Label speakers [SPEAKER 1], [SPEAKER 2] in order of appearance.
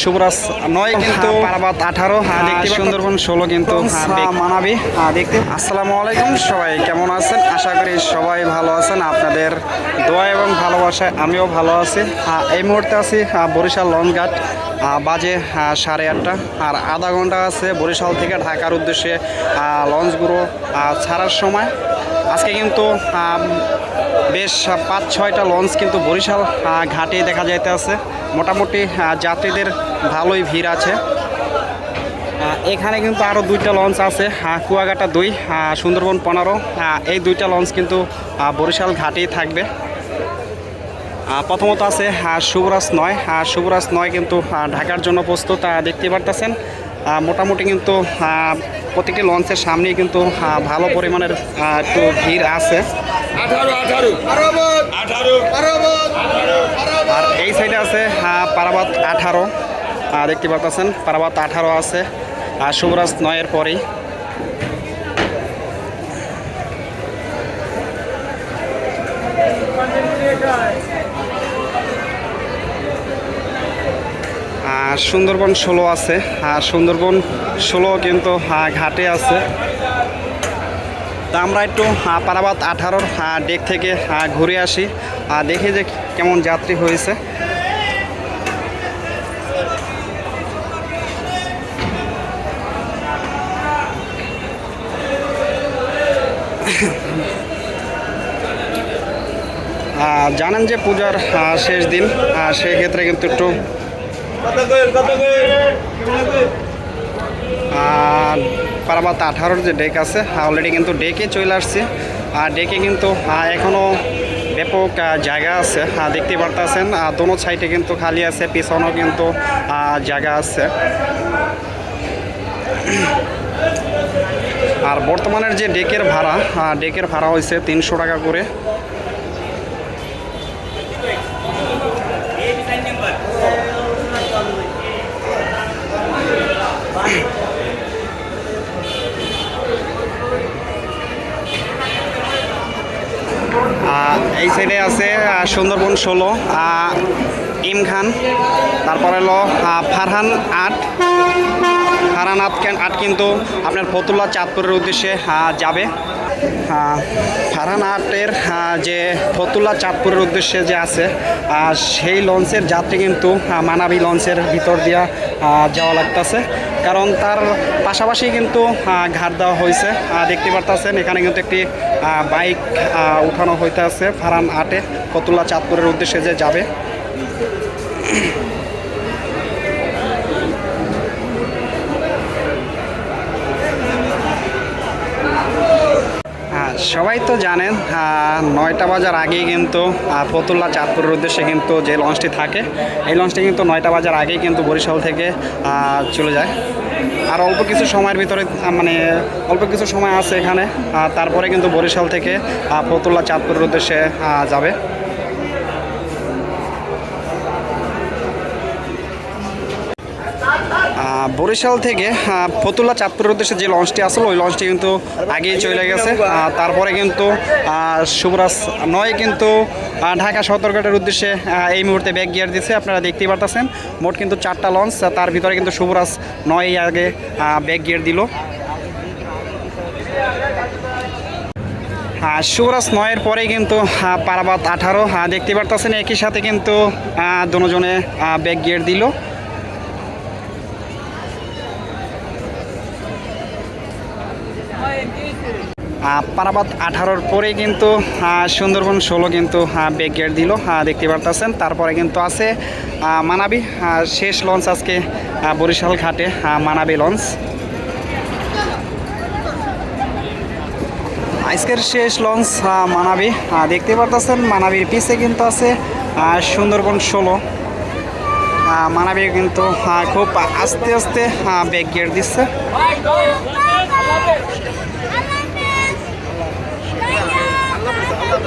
[SPEAKER 1] শুভরাজ নয় কিন্তু পারাবাত আঠারো। দেখতে সুন্দরবন ষোলো কিন্তু মানাবি। দেখতে আসসালামু আলাইকুম সবাই কেমন আছেন? আশা করি সবাই ভালো আছেন। আপনাদের দোয়া এবং ভালোবাসায় আমিও ভালো আছি। এই মুহূর্তে আছি বরিশাল লঞ্চঘাট বাজে সাড়ে আটটা। আর আধা ঘণ্টা আছে বরিশাল থেকে ঢাকার উদ্দেশ্যে লঞ্চগুলো ছাড়ার সময়। আজকে কিন্তু বেশ পাঁচ ছয়টা লঞ্চ কিন্তু বরিশাল ঘাটে দেখা যাইতে আছে মোটামুটি যাত্রীদের ভালোই ভিড় আছে। এখানে কিন্তু আরও দুইটা লঞ্চ আছে আহ, কুয়াকাটা দুই সুন্দরবন পনেরো। এই দুইটা লঞ্চ কিন্তু বরিশাল ঘাটেই থাকবে। প্রথমত আছে শুভরাজ নয়। শুভরাজ নয় কিন্তু ঢাকার জন্য প্রস্তুত দেখতে পারতেছেন। মোটামুটি কিন্তু প্রতিটি লঞ্চের সামনেই কিন্তু ভালো পরিমাণের একটু ভিড় আছে। আর এই সাইডে আছে পারাবাত আঠারো। দেখতে পাচ্ছেন পারাবাত আঠারো আছে। আর শুভরাজ নয়ের পরেই। আর সুন্দরবন ষোলো আছে আর সুন্দরবন ষোলো কিন্তু ঘাটে আছে। তা আমরা একটু আহ, পারাবাত আঠারোর ডেক থেকে ঘুরে আসি আর দেখি যে কেমন যাত্রী হয়েছে। জানেন যে পূজার শেষ দিন সেক্ষেত্রে কিন্তু একটু পারাবাত আঠারোর যে ডেক আছে অলরেডি কিন্তু ডেকে চলে আসছে। আর ডেকে কিন্তু আহ, এখনও ব্যাপক জায়গা আছে। আহ, দেখতে পারতেছেন দোনো সাইডে কিন্তু খালি আছে পিছনেও কিন্তু জায়গা আছে। আর বর্তমানের যে ডেকের ভাড়া ডেকের ভাড়া হয়েছে তিনশো টাকা করে। এই সাইডে আছে সুন্দরবন ষোলো ইম খান, তারপরে হলো ফারহান আট। ফারহান আট আট কিন্তু আপনার ফতুল্লা চাঁদপুরের উদ্দেশ্যে যাবে। ফারহান আটের যে ফতুল্লা চাঁদপুরের উদ্দেশ্যে যে আছে সেই লঞ্চের যাত্রী কিন্তু মানাবি লঞ্চের ভিতর দিয়া যাওয়া লাগতেছে। কারণ তার পাশাপাশি কিন্তু ঘাট দেওয়া হয়েছে দেখতে পারতেছেন, এখানে কিন্তু একটি বাইক উঠানো হইতে আছে ফারান আটে, ফতুল্লা চাঁদপুরের উদ্দেশ্যে যে যাবে। সবাই তো জানেন নয়টা বাজার আগেই কিন্তু আহ, ফতুল্লা চাঁদপুরের উদ্দেশ্যে কিন্তু যে লঞ্চটি থাকে এই লঞ্চটি কিন্তু নয়টা বাজার আগেই কিন্তু বরিশাল থেকে চলে যায়। আর অল্প কিছু সময়ের ভিতরে মানে অল্প কিছু সময় আছে এখানে তারপরে কিন্তু বরিশাল থেকে ফতুল্লা চাঁদপুরের উদ্দেশ্যে যাবে। বরিশাল থেকে ফতুল্লা চাঁদপুরের উদ্দেশ্যে যে লঞ্চটি আসলো, ওই লঞ্চটি কিন্তু আগেই চলে গেছে। তারপরে কিন্তু শুভরাজ নয় কিন্তু ঢাকা সদরঘাটের উদ্দেশ্যে এই মুহূর্তে ব্যাগ গিয়ার দিচ্ছে আপনারা দেখতেই পারতেছেন। মোট কিন্তু চারটা লঞ্চ তার ভিতরে কিন্তু শুভরাজ নয় আগে ব্যাগ গিয়ার দিল। শুভরাজ নয়ের পরে কিন্তু পারাবাত আঠারো দেখতে পারতেছেন, একই সাথে কিন্তু দুজনে ব্যাগ গিয়ার দিল। আহ, পারাবাত আঠারোর পরে কিন্তু সুন্দরবন ষোলো কিন্তু বেগ গেট দিল দেখতে পারতেছেন। তারপরে কিন্তু আছে মানাবি শেষ লঞ্চ আজকে বরিশাল ঘাটে মানাবি লঞ্চ আজকের শেষ লঞ্চ মানাবি দেখতে পারতেছেন মানাবির পিছে কিন্তু আছে সুন্দরবন ষোলো। মানাবি কিন্তু খুব আস্তে আস্তে বেগ গেট দিচ্ছে। 爸爸长的，